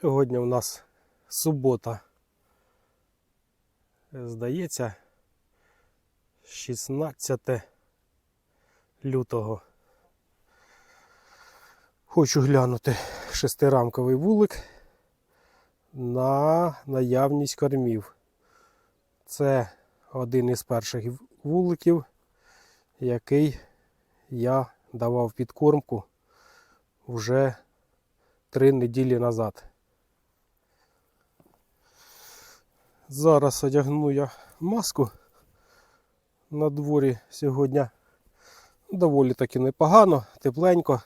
Сьогодні у нас субота. Здається, 16 лютого. Хочу глянути шестирамковий вулик на наявність кормів. Це один із перших вуликів, який я давав підкормку вже три неділі назад. Зараз одягну я маску. На дворі сьогодні доволі таки непогано, тепленько.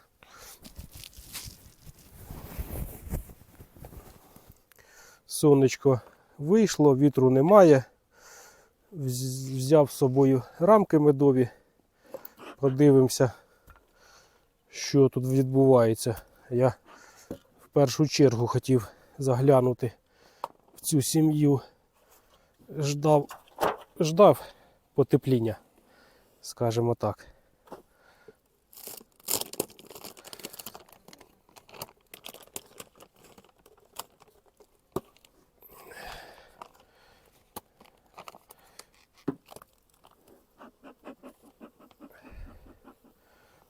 Сонечко вийшло, вітру немає. Взяв з собою рамки медові. Подивимося, що тут відбувається. Я в першу чергу хотів заглянути в цю сім'ю. Ждав, ждав потепління, скажімо так.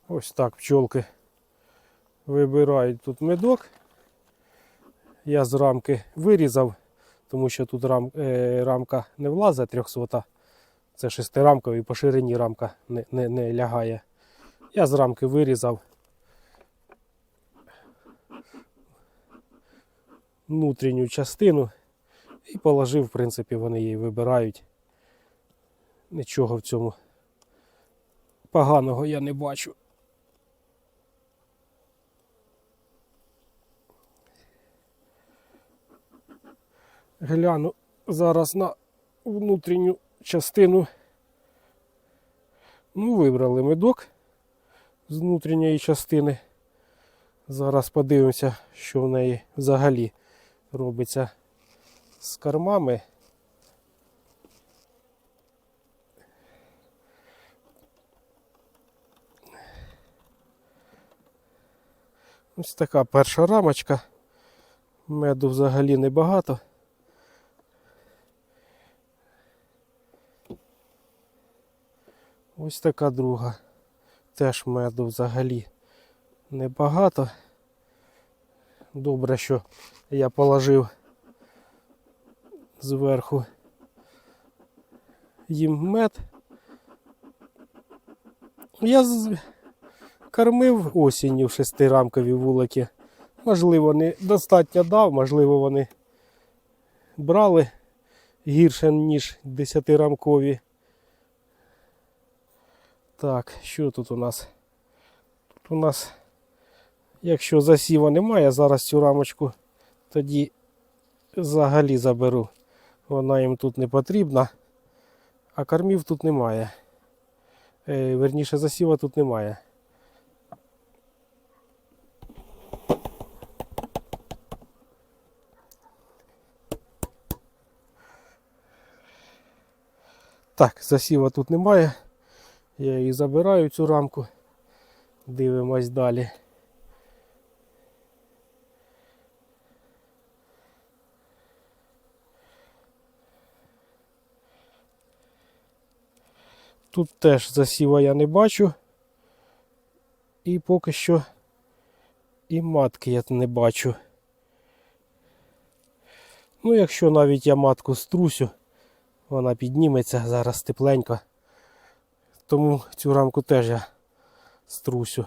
Ось так пчолки вибирають тут медок. Я з рамки вирізав, тому що тут рам, е, рамка не влазить 300. Це шестирамковий, по ширині рамка не, не, не лягає. Я з рамки вирізав. Внутрішню частину і положив, в принципі, вони її вибирають. Нічого в цьому поганого я не бачу. Гляну зараз на внутрішню частину. Ну, вибрали медок з внутрішньої частини. Зараз подивимося, що в неї взагалі робиться з кормами. Ось така перша рамочка. Меду взагалі небагато. Ось така друга. Теж меду взагалі небагато. Добре, що я положив зверху їм мед. Я кормив осінню в шестирамкові вулики. Можливо, не достатньо дав, можливо, вони брали гірше, ніж десятирамкові. Так, що тут у нас? Тут у нас, якщо засіва немає, зараз цю рамочку тоді взагалі заберу. Вона їм тут не потрібна, а кормів тут немає. Е, верніше, засіва тут немає. Так, засіва тут немає. Я її забираю цю рамку. Дивимось далі. Тут теж засіва я не бачу. І поки що і матки я не бачу. Ну, якщо навіть я матку струсю, вона підніметься зараз тепленько. Тому цю рамку теж я струсю.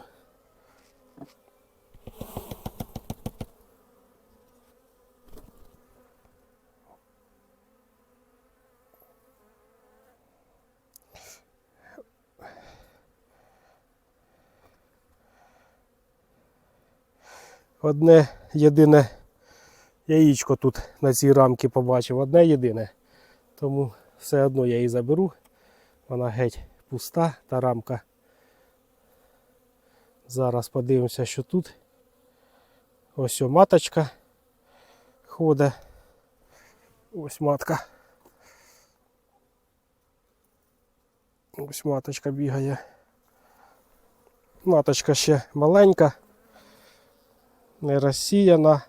Одне єдине яєчко тут на цій рамці побачив. Одне єдине. Тому все одно я її заберу. Вона геть пуста та рамка. Зараз подивимося, що тут. Ось о маточка ходить. Ось матка. Ось маточка бігає. Маточка ще маленька, не розсіяна,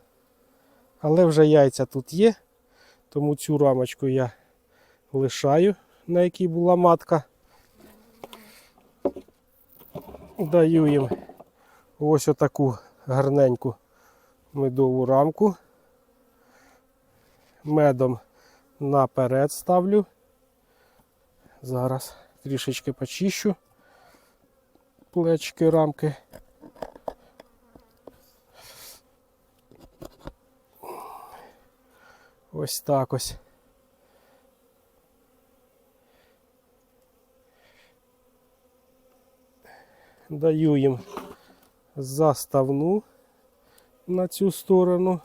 Але вже яйця тут є, тому цю рамочку я лишаю, на якій була матка. Даю їм ось отаку гарненьку медову рамку. Медом наперед ставлю. Зараз трішечки почищу плечки рамки. Ось так ось. Даю їм заставну на цю сторону.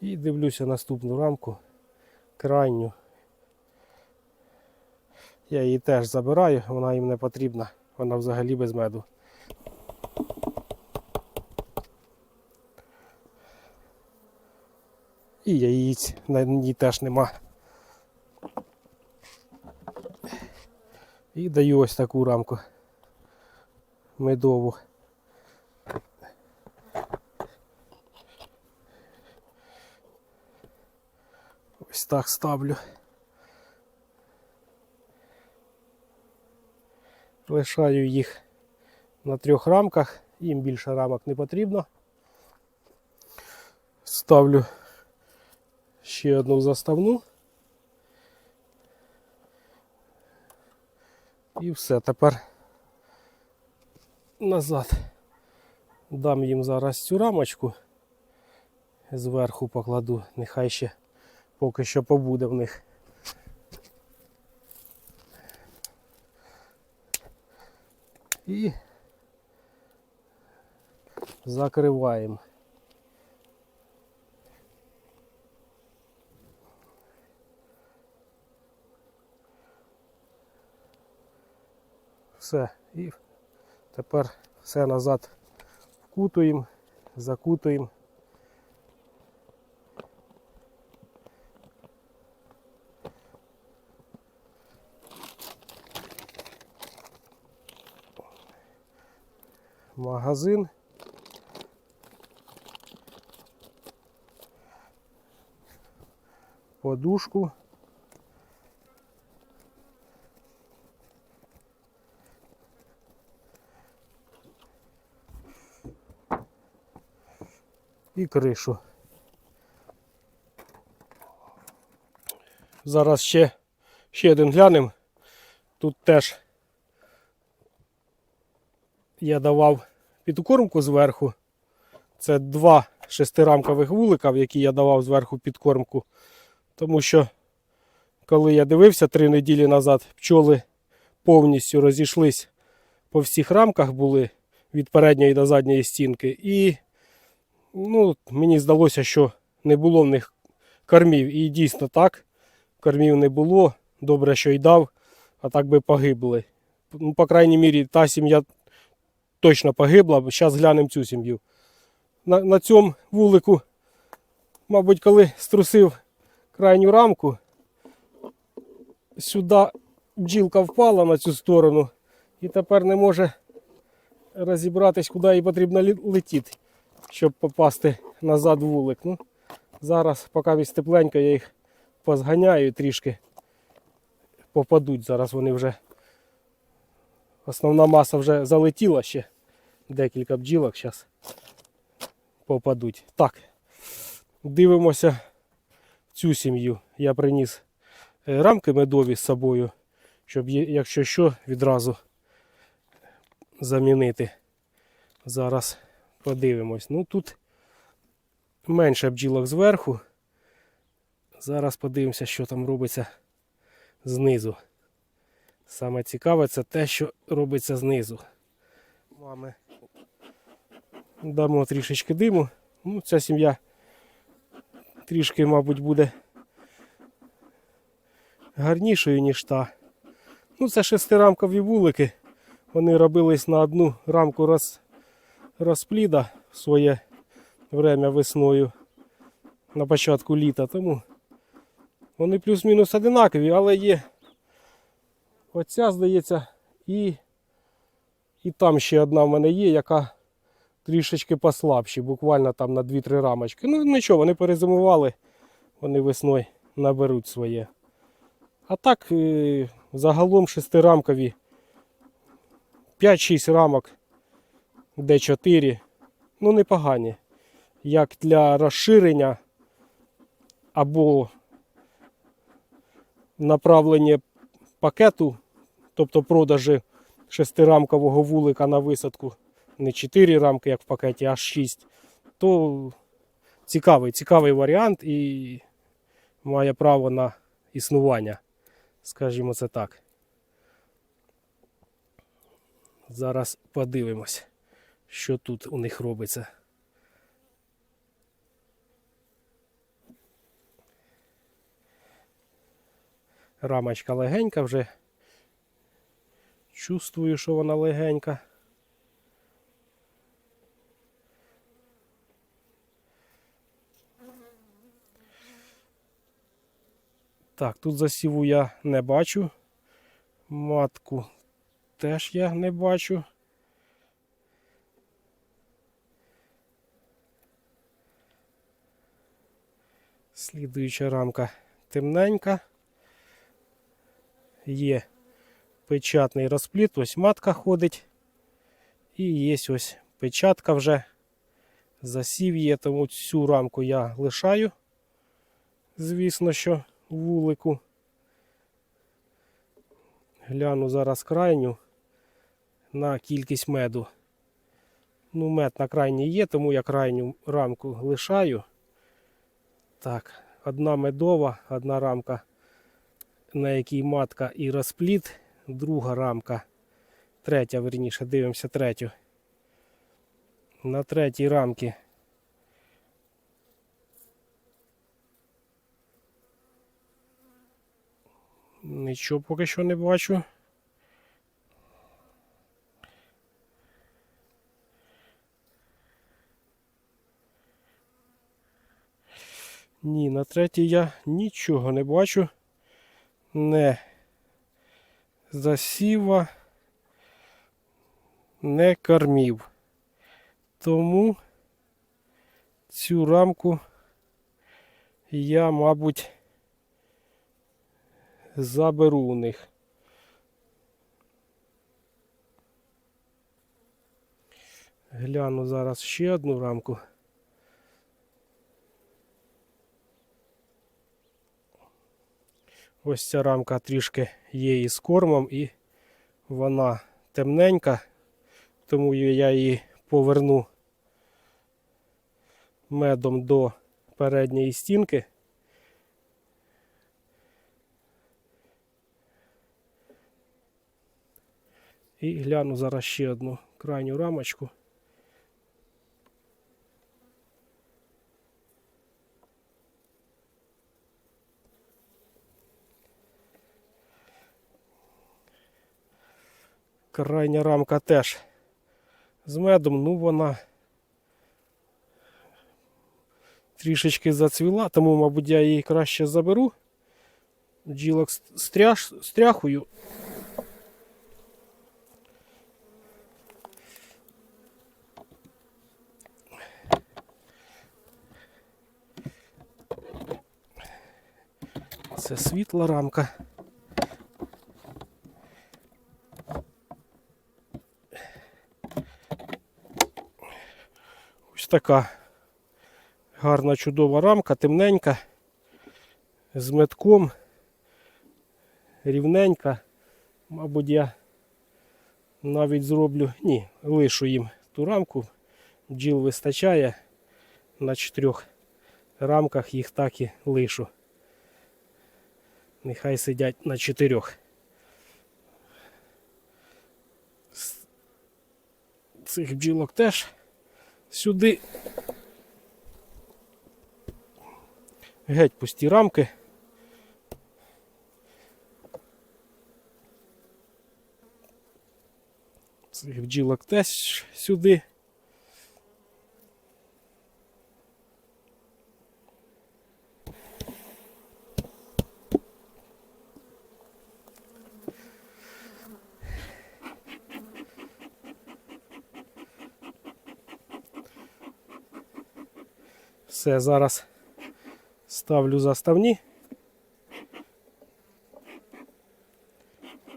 І дивлюся наступну рамку, крайню. Я її теж забираю, вона їм не потрібна, вона взагалі без меду. І яїць на ній теж нема. І даю ось таку рамку медову. Ось так ставлю. Лишаю їх на трьох рамках, їм більше рамок не потрібно. Ставлю ще одну заставну. І все, тепер назад дам їм зараз цю рамочку. Зверху покладу, нехай ще поки що побуде в них. І закриваємо. Все. І тепер все назад вкутуємо, закутуємо. Магазин. Подушку. І кришу. Зараз ще, ще один глянемо. Тут теж я давав підкормку зверху. Це два шестирамкових вулика, в які я давав зверху підкормку. Тому що, коли я дивився три неділі назад, пчоли повністю розійшлись по всіх рамках були від передньої до задньої стінки. І ну, мені здалося, що не було в них кормів. І дійсно так, кормів не було. Добре, що й дав, а так би погибли. Ну, по крайній мірі, та сім'я точно погибла. Зараз глянемо цю сім'ю. На, на цьому вулику, мабуть, коли струсив крайню рамку, сюди бджілка впала на цю сторону і тепер не може розібратись, куди їй потрібно летіти щоб попасти назад вулик. Ну, зараз, поки місць тепленько, я їх позганяю трішки. Попадуть. Зараз вони вже. Основна маса вже залетіла ще. Декілька бджілок зараз попадуть. Так, дивимося цю сім'ю. Я приніс е, рамки медові з собою, щоб, якщо що, відразу замінити. Зараз подивимось. Ну тут менше бджілок зверху. Зараз подивимося, що там робиться знизу. Саме цікаве це те, що робиться знизу. Мами. Дамо трішечки диму. Ну, ця сім'я трішки, мабуть, буде гарнішою, ніж та. Ну, це шестирамкові вулики. Вони робились на одну рамку роз, розпліда в своє время весною на початку літа. Тому вони плюс-мінус одинакові, але є оця, здається, і, і там ще одна в мене є, яка трішечки послабші, буквально там на 2-3 рамочки. Ну нічого, вони перезимували, вони весною наберуть своє. А так, е, загалом шестирамкові 5-6 рамок, Д4, ну непогані. Як для розширення або направлення пакету, тобто продажі шестирамкового вулика на висадку, не 4 рамки, як в пакеті, а 6, то цікавий, цікавий варіант і має право на існування, скажімо це так. Зараз подивимось, що тут у них робиться. Рамочка легенька вже. Чувствую, що вона легенька. Так, тут засіву я не бачу. Матку теж я не бачу. Слідуюча рамка темненька. Є печатний розпліт, ось матка ходить. І є ось печатка вже. Засів є, тому цю рамку я лишаю. Звісно, що вулику. Гляну зараз крайню на кількість меду. Ну, мед на крайній є, тому я крайню рамку лишаю. Так, одна медова, одна рамка, на якій матка і розпліт, друга рамка, третя, верніше, дивимося третю. На третій рамці Нічого поки що не бачу. Ні, на третій я нічого не бачу. Не засіва, не кормів. Тому цю рамку я, мабуть, заберу у них. Гляну зараз ще одну рамку. Ось ця рамка трішки є із кормом і вона темненька, тому я її поверну медом до передньої стінки. І гляну зараз ще одну крайню рамочку. Крайня рамка теж з медом, ну вона трішечки зацвіла, тому, мабуть, я її краще заберу. Бджілок стряш, стряхую. Це світла рамка. Ось така гарна чудова рамка, темненька, з метком, рівненька. Мабуть, я навіть зроблю, ні, лишу їм ту рамку, бджіл вистачає на чотирьох рамках їх так і лишу. Нехай сидять на чотирьох. Цих бджілок теж сюди. Геть пусті рамки. Бджілок теж сюди. Все, зараз ставлю заставні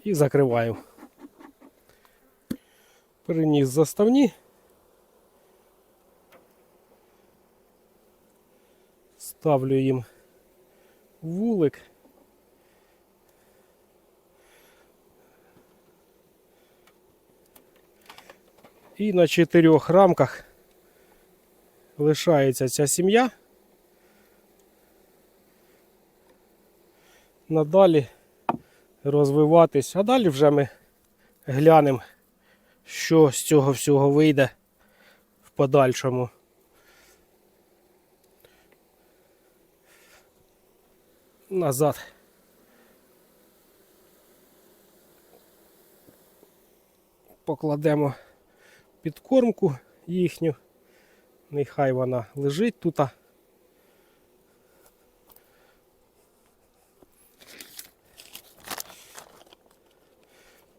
і закриваю. Приніс заставні. Ставлю їм вулик. І на чотирьох рамках лишається ця сім'я. Надалі розвиватись, а далі вже ми глянемо, що з цього всього вийде в подальшому. Назад. Покладемо підкормку їхню. Нехай вона лежить тут.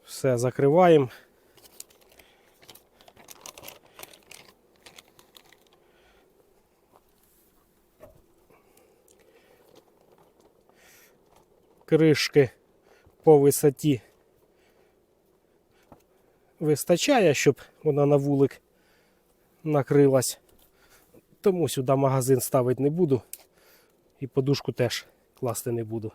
Все, закриваємо. Кришки по висоті вистачає, щоб вона на вулик накрилась. Тому сюди магазин ставити не буду. І подушку теж класти не буду.